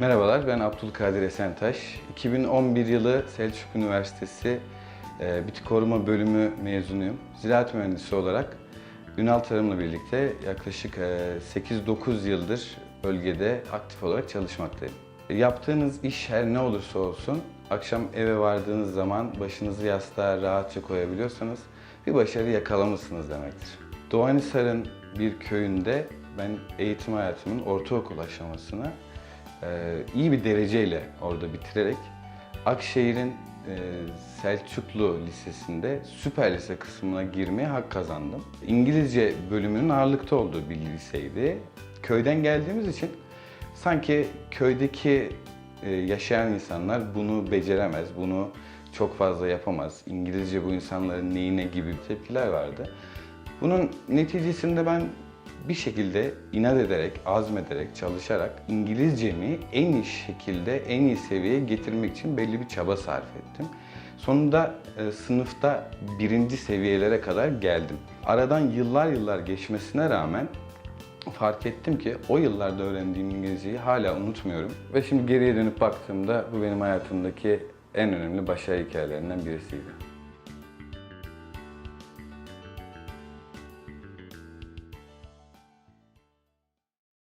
Merhabalar, ben Abdülkadir Esentaş. 2011 yılı Selçuk Üniversitesi e, Bitki Koruma Bölümü mezunuyum. Ziraat mühendisi olarak Ünal Tarım'la birlikte yaklaşık e, 8-9 yıldır bölgede aktif olarak çalışmaktayım. Yaptığınız iş her ne olursa olsun, akşam eve vardığınız zaman başınızı yastığa rahatça koyabiliyorsanız bir başarı yakalamışsınız demektir. Doğanisar'ın bir köyünde ben eğitim hayatımın ortaokul aşamasını e, iyi bir dereceyle orada bitirerek Akşehir'in e, Selçuklu Lisesi'nde süper lise kısmına girmeye hak kazandım. İngilizce bölümünün ağırlıkta olduğu bir liseydi. Köyden geldiğimiz için sanki köydeki e, yaşayan insanlar bunu beceremez, bunu çok fazla yapamaz. İngilizce bu insanların neyine gibi tepkiler vardı. Bunun neticesinde ben bir şekilde inat ederek, azmederek, çalışarak İngilizcemi en iyi şekilde, en iyi seviyeye getirmek için belli bir çaba sarf ettim. Sonunda e, sınıfta birinci seviyelere kadar geldim. Aradan yıllar yıllar geçmesine rağmen fark ettim ki o yıllarda öğrendiğim İngilizceyi hala unutmuyorum. Ve şimdi geriye dönüp baktığımda bu benim hayatımdaki en önemli başarı hikayelerinden birisiydi.